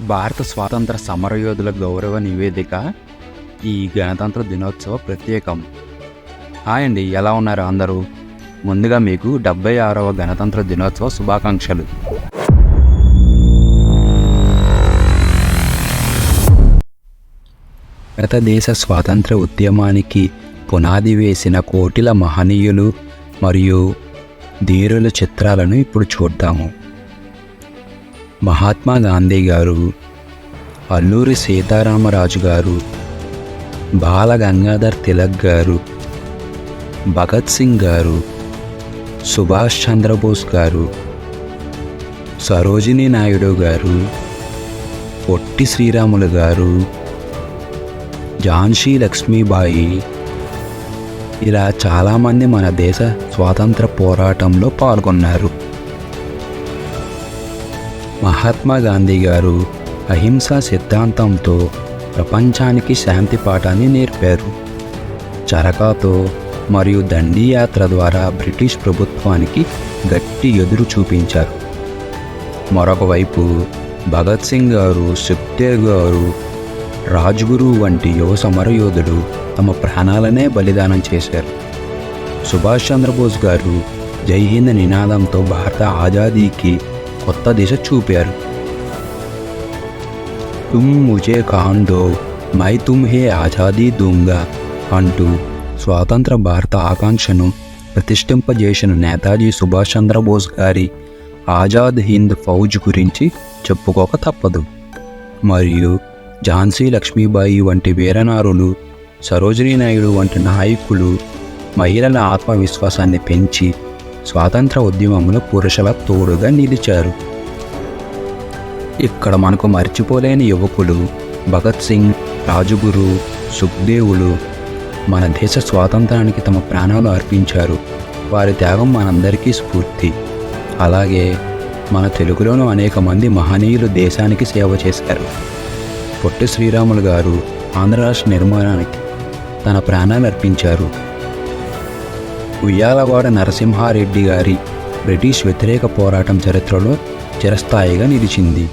భారత స్వాతంత్ర సమరయోధుల గౌరవ నివేదిక ఈ గణతంత్ర దినోత్సవ ప్రత్యేకం. హాయ్ అండి ఎలా ఉన్నారు అందరూ? ముందుగా మీకు డెబ్బై ఆరవ గణతంత్ర దినోత్సవ శుభాకాంక్షలు. భారతదేశ స్వాతంత్ర ఉద్యమానికి పునాది వేసిన కోటిల మహనీయులు మరియు ధీరుల చిత్రాలను ఇప్పుడు చూద్దాము. మహాత్మా గాంధీ గారు అల్లూరి సీతారామరాజు గారు బాల గంగాధర్ తిలక్ గారు భగత్ సింగ్ గారు సుభాష్ చంద్రబోస్ గారు సరోజినీ నాయుడు గారు పొట్టి శ్రీరాములు గారు ఝాన్సీ లక్ష్మీబాయి ఇలా చాలామంది మన దేశ స్వాతంత్ర పోరాటంలో పాల్గొన్నారు. మహాత్మా గాంధీ గారు అహింసా సిద్ధాంతంతో ప్రపంచానికి శాంతి పాఠాన్ని నేర్పారు. చరకాతో మరియు దండియాత్ర ద్వారా బ్రిటిష్ ప్రభుత్వానికి గట్టి ఎదురు చూపించారు. మరొక వైపు భగత్ సింగ్ గారు సుఖ్దేవ్ గారు రాజ్గురు వంటి యువ సమరయోధుడు తమ ప్రాణాలనే బలిదానం చేశారు. సుభాష్ చంద్రబోస్ గారు జై హింద్ నినాదంతో భారత ఆజాదీకి కొత్త దిశ చూపారు. తుమ్ ముజే కాండో మై తుమ్ హే ఆజాదీ దూంగా అంటూ స్వాతంత్ర భారత ఆకాంక్షను ప్రతిష్ఠింపజేసిన నేతాజీ సుభాష్ చంద్రబోస్ గారి ఆజాద్ హింద్ ఫౌజ్ గురించి చెప్పుకోక తప్పదు. మరియు ఝాన్సీ లక్ష్మీబాయి వంటి వీరనారులు సరోజినీ నాయుడు వంటి నాయకులు మహిళల ఆత్మవిశ్వాసాన్ని పెంచి స్వాతంత్ర ఉద్యమంలో పురుషుల తోడుగా నిలిచారు. ఇక్కడ మనకు మర్చిపోలేని యువకులు భగత్ సింగ్ రాజుగురు సుఖ్దేవులు మన దేశ స్వాతంత్రానికి తమ ప్రాణాలు అర్పించారు. వారి త్యాగం మనందరికీ స్ఫూర్తి. అలాగే మన తెలుగులోనూ అనేక మంది మహనీయులు దేశానికి సేవ చేశారు. పొట్టి శ్రీరాములు గారు ఆంధ్ర రాష్ట్ర నిర్మాణానికి తన ప్రాణాలు అర్పించారు. ఉయ్యాలవాడ నరసింహారెడ్డి గారి బ్రిటిష్ వ్యతిరేక పోరాటం చరిత్రలో చిరస్థాయిగా నిలిచింది.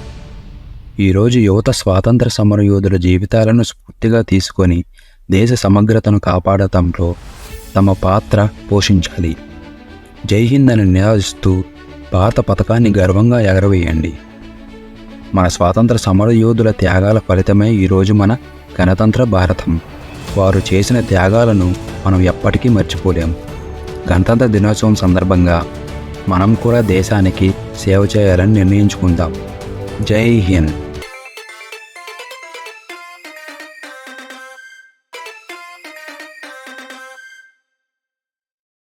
ఈరోజు యువత స్వాతంత్ర సమరయోధుల జీవితాలను స్ఫూర్తిగా తీసుకొని దేశ సమగ్రతను కాపాడటంలో తమ పాత్ర పోషించాలి. జై హింద్ అని నినాదిస్తూ భారత పథకాన్ని గర్వంగా ఎగరవేయండి. మన స్వాతంత్ర సమరయోధుల త్యాగాల ఫలితమే ఈరోజు మన గణతంత్ర భారతం. వారు చేసిన త్యాగాలను మనం ఎప్పటికీ మర్చిపోలేము గణతంత్ర దినోత్సవం సందర్భంగా మనం కూడా దేశానికి సేవ చేయాలని నిర్ణయించుకుందాం. జై హింద్.